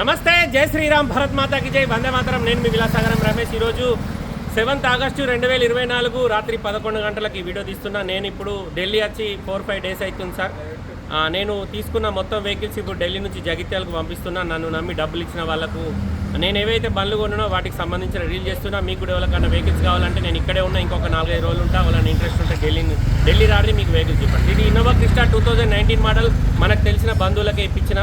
నమస్తే జై శ్రీరామ్ భరత్ మాతాకి జై. వందే మాతరం. నేను మీ విలాసాగరం రమేష్. ఈరోజు సెవెంత్ ఆగస్టు రెండు వేల ఇరవై నాలుగు రాత్రి పదకొండు గంటలకి ఈ వీడియో తీస్తున్నా. నేను ఇప్పుడు ఢిల్లీ వచ్చి ఫోర్ ఫైవ్ డేస్ అవుతుంది సార్. నేను తీసుకున్న మొత్తం వెహికల్స్ ఇప్పుడు ఢిల్లీ నుంచి జగిత్యాలకు పంపిస్తున్నా. నన్ను నమ్మి డబ్బులు ఇచ్చిన వాళ్ళకు. నేను ఏవైతే బండ్లు కొన్నానో వాటికి సంబంధించిన రీల్ చేస్తున్నా. మీకు కూడా ఎవరికైనా వెహికల్స్ కావాలంటే నేను ఇక్కడే ఉన్నా. ఇంకొక నాలుగైదు రోజులు ఉంటా. వాళ్ళని ఇంట్రెస్ట్ ఉంటే ఢిల్లీ ఢిల్లీ రాడి మీకు వెహికల్స్ ఇవ్వండి. ఇది Innova Crysta two thousand nineteen model మనకు తెలిసిన బంధువులకే ఇప్పించిన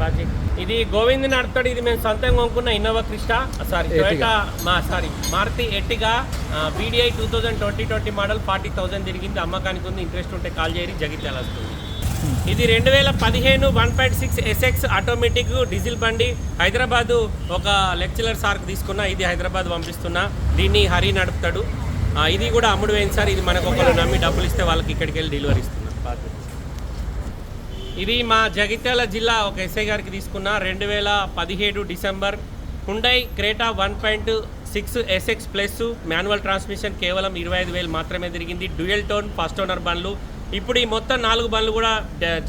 బాజీ. ఇది గోవింద్ నడుతాడు ఇది మేము సొంతంగా కొనుక్కున్న ఇన్నోవా క్రిస్టా సారీ టొయోటా మా sorry Maruti Ertiga? VDI two thousand twenty twenty model forty thousand తిరిగింది. అమ్మకానికి ఉంది ఇంట్రెస్ట్ ఉంటే కాల్ చేయరి జగిత్యాల వస్తుంది. ఇది రెండు వేల పదిహేను one point six SX automatic diesel బండి. హైదరాబాద్ ఒక లెక్చరర్ సార్కి తీసుకున్నా ఇది హైదరాబాద్ పంపిస్తున్నా. దీన్ని హరి నడుపుతాడు. ఇది కూడా అమ్ముడు పోయింది సార్. ఇది మనకు ఒకళ్ళు నమ్మి డబ్బులు ఇస్తే వాళ్ళకి ఇక్కడికి వెళ్ళి డెలివరీ ఇస్తున్నాం ఇది మా జగిత్యాల జిల్లా ఒక ఎస్ఐ గారికి తీసుకున్న రెండు వేల పదిహేడు December Hyundai Creta one point six SX plus manual transmission కేవలం ఇరవై ఐదు వేలు మాత్రమే తిరిగింది. డ్యూయల్ టోన్ ఫస్ట్ ఓనర్ బండ్లు. ఇప్పుడు ఈ మొత్తం నాలుగు బండ్లు కూడా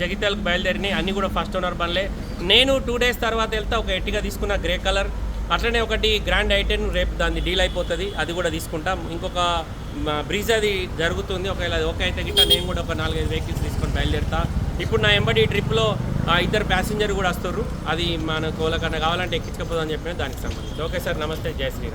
జగిత్యాలకు బయలుదేరినాయి. అన్నీ కూడా ఫస్ట్ ఓనర్ బండ్లే. నేను టూ డేస్ తర్వాత వెళ్తే ఒక ఎట్టిగా తీసుకున్న గ్రే కలర్. అట్లనే ఒకటి గ్రాండ్ ఐటెన్ రేపు దాన్ని డీల్ అయిపోతుంది అది కూడా తీసుకుంటాం. ఇంకొక బ్రీజ్ అది జరుగుతుంది. ఒకవేళ అది ఓకే అయితే గిట్ట నేను కూడా ఒక నాలుగైదు వెహికల్స్ తీసుకొని బయలుదేరుతా. ఇప్పుడు నా ఎంబడి ట్రిప్లో ఇద్దరు ప్యాసింజర్ కూడా వస్తారు అది మనకు వాళ్ళకన్నా కావాలంటే ఎక్కించకపోదని అని చెప్పిన దానికి సంబంధించి. ఓకే సార్ నమస్తే. జై శ్రీరామ్.